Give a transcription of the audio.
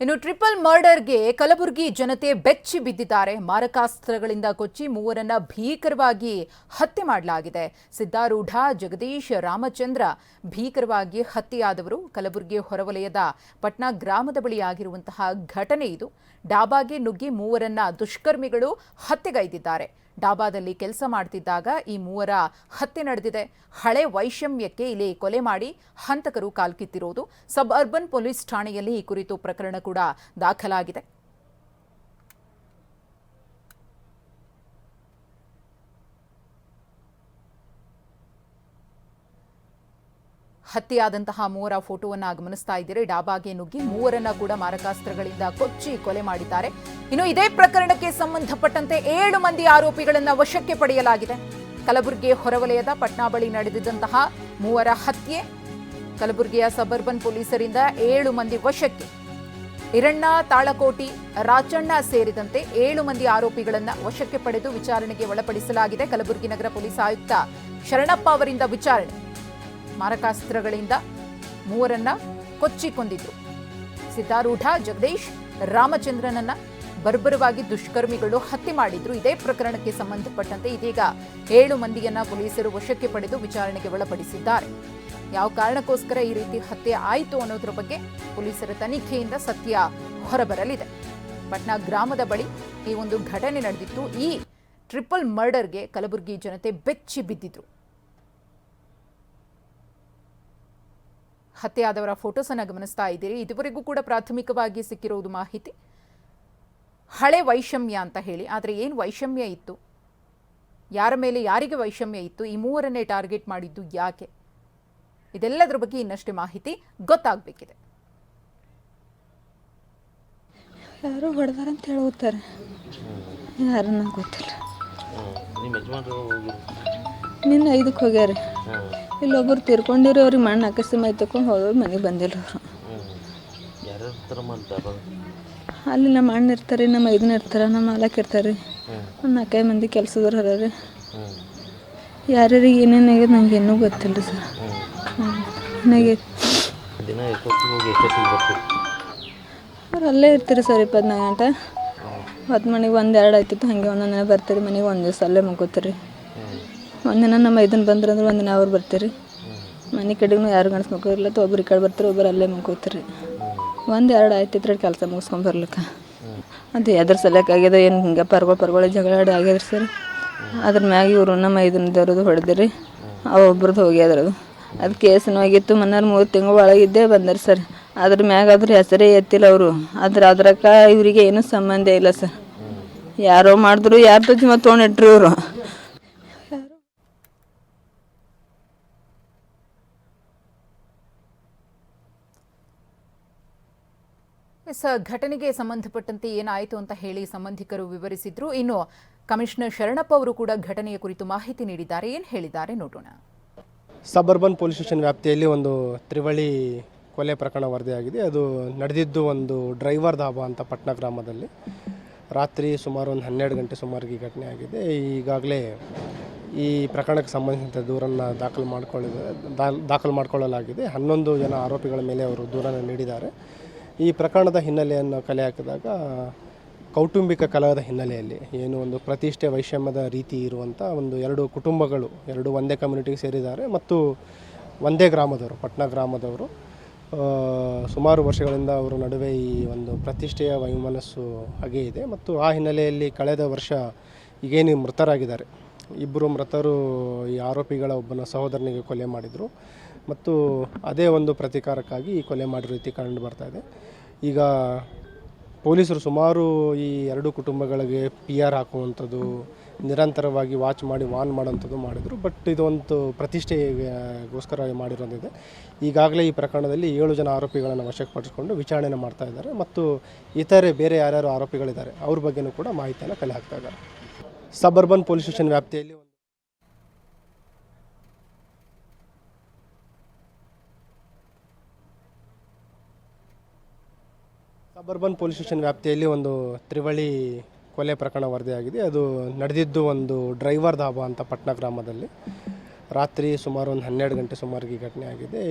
ಇನ್ನು ಟ್ರಿಪಲ್ ಮರ್ಡರ್ಗೆ ಕಲಬುರಗಿ ಜನತೆ ಬೆಚ್ಚಿ ಬಿದ್ದಿದ್ದಾರೆ. ಮಾರಕಾಸ್ತ್ರಗಳಿಂದ ಕೊಚ್ಚಿ ಮೂವರನ್ನ ಭೀಕರವಾಗಿ ಹತ್ಯೆ ಮಾಡಲಾಗಿದೆ. ಸಿದ್ದಾರೂಢ, ಜಗದೀಶ್, ರಾಮಚಂದ್ರ ಭೀಕರವಾಗಿ ಹತ್ಯೆಯಾದವರು ಕಲಬುರಗಿ ಹೊರವಲಯದ ಪಟ್ನಾ ಗ್ರಾಮದ ಬಳಿ ಆಗಿರುವಂತಹ ಘಟನೆ ಇದು. ಡಾಬಾಗೆ ನುಗ್ಗಿ ಮೂವರನ್ನ ದುಷ್ಕರ್ಮಿಗಳು ಹತ್ಯೆಗೈದಿದ್ದಾರೆ. ಡಾಬಾದಲ್ಲಿ ಕೆಲಸ ಮಾಡ್ತಿದ್ದಾಗ ಈ ಮೂವರ ಹತ್ಯೆ ನಡೆದಿದೆ. ಹಳೆ ವೈಷಮ್ಯಕ್ಕೆ ಇಲ್ಲಿ ಕೊಲೆ ಮಾಡಿ ಹಂತಕರು ಕಾಲ್ಕಿತ್ತಿರೋದು ಸಬ್ ಅರ್ಬನ್ ಪೊಲೀಸ್ ಠಾಣೆಯಲ್ಲಿ ಈ ಕುರಿತು ಪ್ರಕರಣ ಕೂಡ ದಾಖಲಾಗಿದೆ. ಹತ್ಯೆಯಾದಂತಹ ಮೂವರ ಫೋಟೋವನ್ನ ಗಮನಿಸ್ತಾ ಇದ್ದೀರಿ. ಡಾಬಾಗೆ ನುಗ್ಗಿ ಮೂವರನ್ನ ಕೂಡ ಮಾರಕಾಸ್ತ್ರಗಳಿಂದ ಕೊಚ್ಚಿ ಕೊಲೆ ಮಾಡಿದ್ದಾರೆ. ಇನ್ನು ಇದೇ ಪ್ರಕರಣಕ್ಕೆ ಸಂಬಂಧಪಟ್ಟಂತೆ ಏಳು ಮಂದಿ ಆರೋಪಿಗಳನ್ನ ವಶಕ್ಕೆ ಪಡೆಯಲಾಗಿದೆ. ಕಲಬುರಗಿ ಹೊರವಲಯದ ಪಟ್ನಾ ಬಳಿ ನಡೆದಿದ್ದಂತಹ ಮೂವರ ಹತ್ಯೆ ಕಲಬುರಗಿಯ ಸಬರ್ಬನ್ ಪೊಲೀಸರಿಂದ ಏಳು ಮಂದಿ ವಶಕ್ಕೆ. ಇರಣ್ಣ ತಾಳಕೋಟಿ, ರಾಚಣ್ಣ ಸೇರಿದಂತೆ ಏಳು ಮಂದಿ ಆರೋಪಿಗಳನ್ನ ವಶಕ್ಕೆ ಪಡೆದು ವಿಚಾರಣೆಗೆ ಒಳಪಡಿಸಲಾಗಿದೆ. ಕಲಬುರಗಿ ನಗರ ಪೊಲೀಸ್ ಆಯುಕ್ತ ಶರಣಪ್ಪ ಅವರಿಂದ ವಿಚಾರಣೆ. ಮಾರಕಾಸ್ತ್ರಗಳಿಂದ ಮೂವರನ್ನ ಕೊಚ್ಚಿಕೊಂಡಿದ್ರು. ಸಿದ್ದಾರೂಢ ಜಗದೀಶ್, ರಾಮಚಂದ್ರನನ್ನ ಬರ್ಬರವಾಗಿ ದುಷ್ಕರ್ಮಿಗಳು ಹತ್ಯೆ ಮಾಡಿದ್ರು. ಇದೇ ಪ್ರಕರಣಕ್ಕೆ ಸಂಬಂಧಪಟ್ಟಂತೆ ಇದೀಗ ಏಳು ಮಂದಿಯನ್ನ ಪೊಲೀಸರು ವಶಕ್ಕೆ ಪಡೆದು ವಿಚಾರಣೆಗೆ ಒಳಪಡಿಸಿದ್ದಾರೆ. ಯಾವ ಕಾರಣಕ್ಕೋಸ್ಕರ ಈ ರೀತಿ ಹತ್ಯೆ ಆಯಿತು ಅನ್ನೋದ್ರ ಬಗ್ಗೆ ಪೊಲೀಸರ ತನಿಖೆಯಿಂದ ಸತ್ಯ ಹೊರಬರಲಿದೆ. ಪಟ್ನಾ ಗ್ರಾಮದ ಬಳಿ ಈ ಒಂದು ಘಟನೆ ನಡೆದಿತ್ತು. ಈ ಟ್ರಿಪಲ್ ಮರ್ಡರ್ಗೆ ಕಲಬುರಗಿ ಜನತೆ ಬೆಚ್ಚಿ ಬಿದ್ದಿದ್ರು. ಹತ್ಯೆಯಾದವರ ಫೋಟೋಸ್ ಅನ್ನ ಗಮನಿಸ್ತಾ ಇದ್ದೀರಿ. ಇದುವರೆಗೂ ಕೂಡ ಪ್ರಾಥಮಿಕವಾಗಿ ಸಿಕ್ಕಿರೋದು ಮಾಹಿತಿ. ಹಳೆ ವೈಷಮ್ಯ ಅಂತ ಹೇಳಿ ಆದರೆ ಏನು ವೈಷಮ್ಯ ಇತ್ತು? ಯಾರ ಮೇಲೆ ಯಾರಿಗೆ ವೈಷಮ್ಯ ಇತ್ತು? ಈ ಮೂವರನ್ನೇ ಟಾರ್ಗೆಟ್ ಮಾಡಿದ್ದು ಯಾಕೆ? ಇದೆಲ್ಲದರ ಬಗ್ಗೆ ಇನ್ನಷ್ಟೇ ಮಾಹಿತಿ ಗೊತ್ತಾಗಬೇಕಿದೆ. ಯಾರು ಹೊಡೆದಾರ ಅಂತ ಹೇಳಿ ಯಾರನ್ನ ಗೊತ್ತಿಲ್ಲ. ನಿನ್ನ ಐದಕ್ಕೆ ಹೋಗ್ಯಾರ. ಇಲ್ಲೊಬ್ಬರು ತೀರ್ಕೊಂಡಿರೋ ಅವ್ರಿಗೆ ಮಣ್ಣು ಅಕಸ್ಮಾತ್ ಮೈ ತಕೊಂಡು ಹೋದವ್ರು ಮನೆಗೆ ಬಂದಿಲ್ಲ ಅವರು. ಅಲ್ಲಿ ನಮ್ಮ ಅಣ್ಣ ಇರ್ತಾರೆ ನಮ್ಮ ಐದನ ಇರ್ತಾರೆ ನಮ್ಮ ಮಾಲಕ್ ಇರ್ತಾರೆ. ಒಂದು ನಾಲ್ಕೈದು ಮಂದಿ ಕೆಲಸದವ್ರು ಹರ ಯಾರ್ಯಾರಿಗೆ ಏನೇನು ಆಗ್ಯದ ನಂಗೆ ಇನ್ನೂ ಗೊತ್ತಿಲ್ಲ ಸರ್. ಹ್ಞೂ ನನಗೆ ದಿನ ಎಷ್ಟೊತ್ತಿಗೆ ಹೋಗಿ ಎಷ್ಟೊತ್ತಿಗೆ ಬರ್ತೀರಿ? ಅವ್ರು ಅಲ್ಲೇ ಇರ್ತೀರಿ ಸರ್ ಇಪ್ಪತ್ನಾಲ್ಕು ಗಂಟೆ. ಹತ್ತು ಮನೆಗೆ ಒಂದು ಎರಡು ಆಯ್ತಿತ್ತು ಹಾಗೆ ಒಂದೊಂದೇ ಬರ್ತೀರಿ ಮನೆಗೆ ಒಂದು ದಿವಸ ಅಲ್ಲೇ ಮುಗ್ಕೋತೀರಿ ಹ್ಞೂ ಒಂದಿನ ನಮ್ಮ ಇದನ್ನ ಬಂದ್ರೆ ಅಂದ್ರೆ ಒಂದಿನ ಅವ್ರು ಬರ್ತೀರಿ. ಮನೆ ಕಡೆಗೂ ಯಾರು ಗಣಸ್ ಮಕ್ಕಳಿಲ್ಲ ಒಬ್ರು ಈ ಕಡೆ ಬರ್ತಾರೆ ಒಬ್ಬರು ಅಲ್ಲೇ ಮುಗ್ಕೋತೀರಿ ಒಂದು ಎರಡು ಆಯ್ತಿದ್ರೆ ಕೆಲಸ ಮುಗಿಸ್ಕೊಂಡ್ ಬರ್ಲಿಕ್ಕೆ. ಅದು ಎದ್ರ ಸಲಕ್ಕೆ ಆಗ್ಯದ, ಏನು ಹಿಂಗೆ ಪರ್ಗಳು ಪರ್ಗಳು ಜಗಳ ಆಡಿ ಆಗ್ಯದ್ರಿ ಸರ್. ಅದ್ರ ಮ್ಯಾಗ ಇವರು ನಮ್ಮ ಐದನದವ್ರದ್ದು ಹೊಡೆದಿರಿ ಹೊಡೆದ್ರಿ ಒಬ್ರದ್ದು ಹೋಗ್ಯದ್ರದು. ಅದು ಕೇಸನೂ ಆಗಿತ್ತು ಮನ್ನಾರು ಮೂರು ತಿಂಗಳು ಒಳಗಿದ್ದೇ ಬಂದರು ಸರ್. ಅದ್ರ ಮ್ಯಾಗ ಅದ್ರ ಹೆಸರೇ ಎತ್ತಿಲ್ಲ ಅವರು. ಅದ್ರ ಅದ್ರಕ್ಕ ಇವರಿಗೆ ಏನೂ ಸಂಬಂಧ ಇಲ್ಲ ಸರ್. ಯಾರೋ ಮಾಡಿದ್ರು, ಯಾರು ತೊಗೊಂಡಿಟ್ರು ಇವರು. ಘಟನೆಗೆ ಸಂಬಂಧಪಟ್ಟಂತೆ ಏನಾಯಿತು ಅಂತ ಹೇಳಿ ಸಂಬಂಧಿಕರು ವಿವರಿಸಿದ್ರು. ಇನ್ನು ಕಮಿಷನರ್ ಶರಣಪ್ಪ ಅವರು ಕೂಡ ಘಟನೆಯ ಕುರಿತು ಮಾಹಿತಿ ನೀಡಿದ್ದಾರೆ. ಏನು ಹೇಳಿದ್ದಾರೆ ನೋಡೋಣ. ಸಬರ್ಬನ್ ಪೊಲೀಸ್ ಸ್ಟೇಷನ್ ವ್ಯಾಪ್ತಿಯಲ್ಲಿ ಒಂದು ತ್ರಿವಳಿ ಕೊಲೆ ಪ್ರಕರಣ ವರದಿಯಾಗಿದೆ. ಅದು ನಡೆದಿದ್ದು ಒಂದು ಡ್ರೈವರ್ ದಾಬಾ ಅಂತ ಪಟ್ನಾ ಗ್ರಾಮದಲ್ಲಿ. ರಾತ್ರಿ ಸುಮಾರು ಒಂದು ಹನ್ನೆರಡು ಗಂಟೆ ಸುಮಾರಿಗೆ ಈ ಘಟನೆ ಆಗಿದೆ. ಈಗಾಗಲೇ ಈ ಪ್ರಕರಣಕ್ಕೆ ಸಂಬಂಧಿಸಿದಂತೆ ದೂರನ್ನು ದಾಖಲು ಮಾಡಿಕೊಳ್ಳಿದೆ ದಾಖಲು ಮಾಡಿಕೊಳ್ಳಲಾಗಿದೆ. ಹನ್ನೊಂದು ಜನ ಆರೋಪಿಗಳ ಮೇಲೆ ಅವರು ದೂರನ್ನು ನೀಡಿದ್ದಾರೆ. ಈ ಪ್ರಕರಣದ ಹಿನ್ನೆಲೆಯನ್ನು ಕಲೆ ಹಾಕಿದಾಗ ಕೌಟುಂಬಿಕ ಕಲಹದ ಹಿನ್ನೆಲೆಯಲ್ಲಿ ಏನು ಒಂದು ಪ್ರತಿಷ್ಠೆ ವೈಷಮ್ಯದ ರೀತಿ ಇರುವಂಥ ಒಂದು ಎರಡು ಕುಟುಂಬಗಳು, ಎರಡು ಒಂದೇ ಕಮ್ಯುನಿಟಿಗೆ ಸೇರಿದ್ದಾರೆ ಮತ್ತು ಒಂದೇ ಗ್ರಾಮದವರು, ಪಟ್ನಾ ಗ್ರಾಮದವರು ಸುಮಾರು ವರ್ಷಗಳಿಂದ ಅವರ ನಡುವೆ ಈ ಒಂದು ಪ್ರತಿಷ್ಠೆಯ ವೈಮನಸ್ಸು ಹಾಗೆ ಇದೆ ಮತ್ತು ಆ ಹಿನ್ನೆಲೆಯಲ್ಲಿ ಕಳೆದ ವರ್ಷ ಈಗೇನು ಮೃತರಾಗಿದ್ದಾರೆ. ಇಬ್ಬರು ಮೃತರು ಈ ಆರೋಪಿಗಳ ಒಬ್ಬನ ಸಹೋದರನಿಗೆ ಕೊಲೆ ಮಾಡಿದರು. ಮತ್ತು ಅದೇ ಒಂದು ಪ್ರತೀಕಾರಕ್ಕಾಗಿ ಈ ಕೊಲೆ ಮಾಡಿರೋ ರೀತಿ ಕಂಡು ಬರ್ತಾ ಇದೆ. ಈಗ ಪೊಲೀಸರು ಸುಮಾರು ಈ ಎರಡು ಕುಟುಂಬಗಳಿಗೆ ಪಿ ಆರ್ ಹಾಕುವಂಥದ್ದು, ನಿರಂತರವಾಗಿ ವಾಚ್ ಮಾಡಿ ವಾನ್ ಮಾಡೋಂಥದ್ದು ಮಾಡಿದರು. ಬಟ್ ಇದೊಂದು ಪ್ರತಿಷ್ಠೆಗೋಸ್ಕರ ಮಾಡಿರೋದಿದೆ. ಈಗಾಗಲೇ ಈ ಪ್ರಕರಣದಲ್ಲಿ ಏಳು ಜನ ಆರೋಪಿಗಳನ್ನು ವಶಕ್ಕೆ ಪಡಿಸ್ಕೊಂಡು ವಿಚಾರಣೆ ಮಾಡ್ತಾ ಇದ್ದಾರೆ. ಮತ್ತು ಇತರೆ ಬೇರೆ ಯಾರ್ಯಾರು ಆರೋಪಿಗಳಿದ್ದಾರೆ, ಅವ್ರ ಬಗ್ಗೆನೂ ಕೂಡ ಮಾಹಿತಿಯನ್ನು ಕಲೆ ಹಾಕ್ತಾ ಇದ್ದಾರೆ. ಸಬರ್ಬನ್ ಪೊಲೀಸ್ ಸ್ಟೇಷನ್ ವ್ಯಾಪ್ತಿಯಲ್ಲಿ ಸಬರ್ಬನ್ ಪೊಲೀಸ್ ಸ್ಟೇಷನ್ ವ್ಯಾಪ್ತಿಯಲ್ಲಿ ಒಂದು ತ್ರಿವಳಿ ಕೊಲೆ ಪ್ರಕರಣ ವರದಿಯಾಗಿದೆ. ಅದು ನಡೆದಿದ್ದು ಒಂದು ಡ್ರೈವರ್ ಧಾಬಾ ಅಂತ ಪಟ್ನಾ ಗ್ರಾಮದಲ್ಲಿ. ರಾತ್ರಿ ಸುಮಾರು ಒಂದು ಹನ್ನೆರಡು ಗಂಟೆ ಸುಮಾರಿಗೆ ಈ ಘಟನೆ ಆಗಿದೆ.